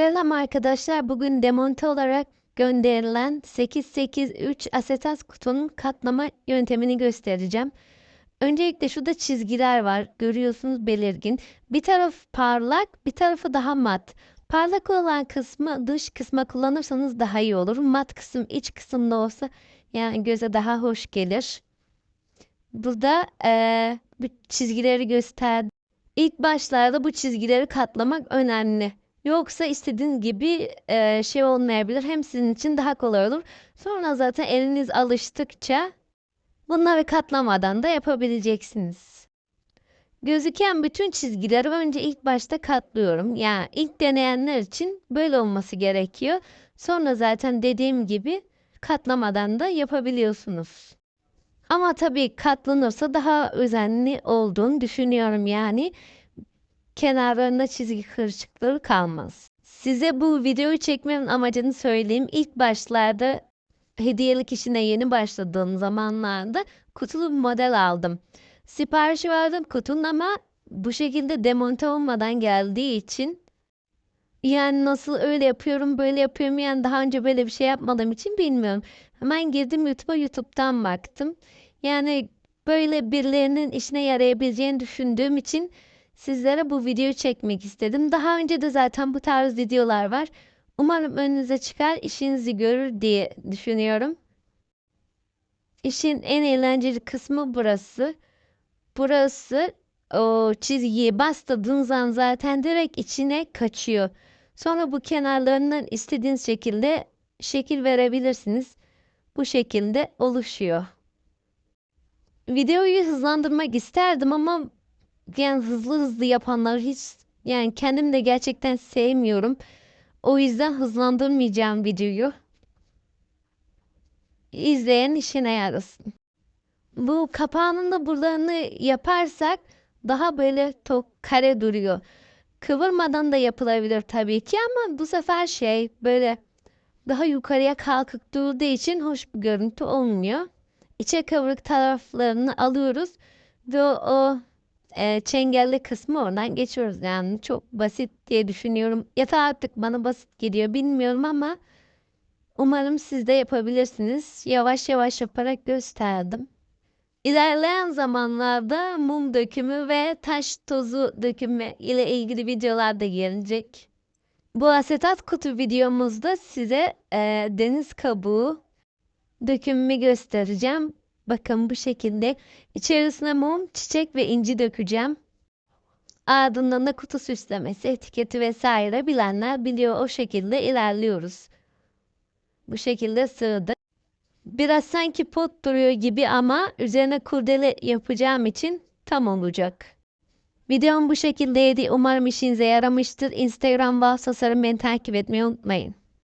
Selam arkadaşlar. Bugün demonte olarak gönderilen 883 asetat kutunun katlama yöntemini göstereceğim. Öncelikle şurada çizgiler var. Görüyorsunuz belirgin. Bir taraf parlak, bir tarafı daha mat. Parlak olan kısmı dış kısma kullanırsanız daha iyi olur. Mat kısım iç kısımda olsa yani göze daha hoş gelir. Burada bu çizgileri gösterdim. İlk başlarda bu çizgileri katlamak önemli. Yoksa istediğin gibi e, şey olmayabilir. Hem sizin için daha kolay olur. Sonra zaten eliniz alıştıkça bunları katlamadan da yapabileceksiniz. Gözüken bütün çizgileri önce ilk başta katlıyorum. Yani ilk deneyenler için böyle olması gerekiyor. Sonra zaten dediğim gibi katlamadan da yapabiliyorsunuz. Ama tabii katlanırsa daha özenli olduğunu düşünüyorum yani kenarlarında çizgi kırışıklığı kalmaz. Size bu videoyu çekmemin amacını söyleyeyim. İlk başlarda hediyelik işine yeni başladığım zamanlarda kutulu bir model aldım. Siparişi verdim kutunun ama bu şekilde demonte olmadan geldiği için yani nasıl öyle yapıyorum böyle yapıyorum yani daha önce böyle bir şey yapmadığım için bilmiyorum. Hemen girdim YouTube'a YouTube'dan baktım. Yani böyle birilerinin işine yarayabileceğini düşündüğüm için sizlere bu videoyu çekmek istedim. Daha önce de zaten bu tarz videolar var. Umarım önünüze çıkar, işinizi görür diye düşünüyorum. İşin en eğlenceli kısmı burası. Burası o çizgiyi bastırdığınız an zaten direkt içine kaçıyor. Sonra bu kenarlarından istediğiniz şekilde şekil verebilirsiniz. Bu şekilde oluşuyor. Videoyu hızlandırmak isterdim ama yani hızlı hızlı yapanları hiç yani kendim de gerçekten sevmiyorum. O yüzden hızlandırmayacağım videoyu. İzleyen işine yarasın. Bu kapağının da buralarını yaparsak daha böyle tok kare duruyor. Kıvırmadan da yapılabilir tabii ki ama bu sefer şey böyle daha yukarıya kalkık durduğu için hoş bir görüntü olmuyor. İçe kıvrık taraflarını alıyoruz ve o e, çengelli kısmı oradan geçiyoruz. Yani çok basit diye düşünüyorum. Ya da artık bana basit geliyor bilmiyorum ama umarım siz de yapabilirsiniz. Yavaş yavaş yaparak gösterdim. İlerleyen zamanlarda mum dökümü ve taş tozu dökümü ile ilgili videolar da gelecek. Bu asetat kutu videomuzda size e, deniz kabuğu dökümümü göstereceğim. Bakın bu şekilde içerisine mum, çiçek ve inci dökeceğim. Ardından da kutu süslemesi, etiketi vesaire bilenler biliyor o şekilde ilerliyoruz. Bu şekilde sığdı. Biraz sanki pot duruyor gibi ama üzerine kurdele yapacağım için tam olacak. Videom bu şekildeydi. Umarım işinize yaramıştır. Instagram vasıtasıyla beni takip etmeyi unutmayın.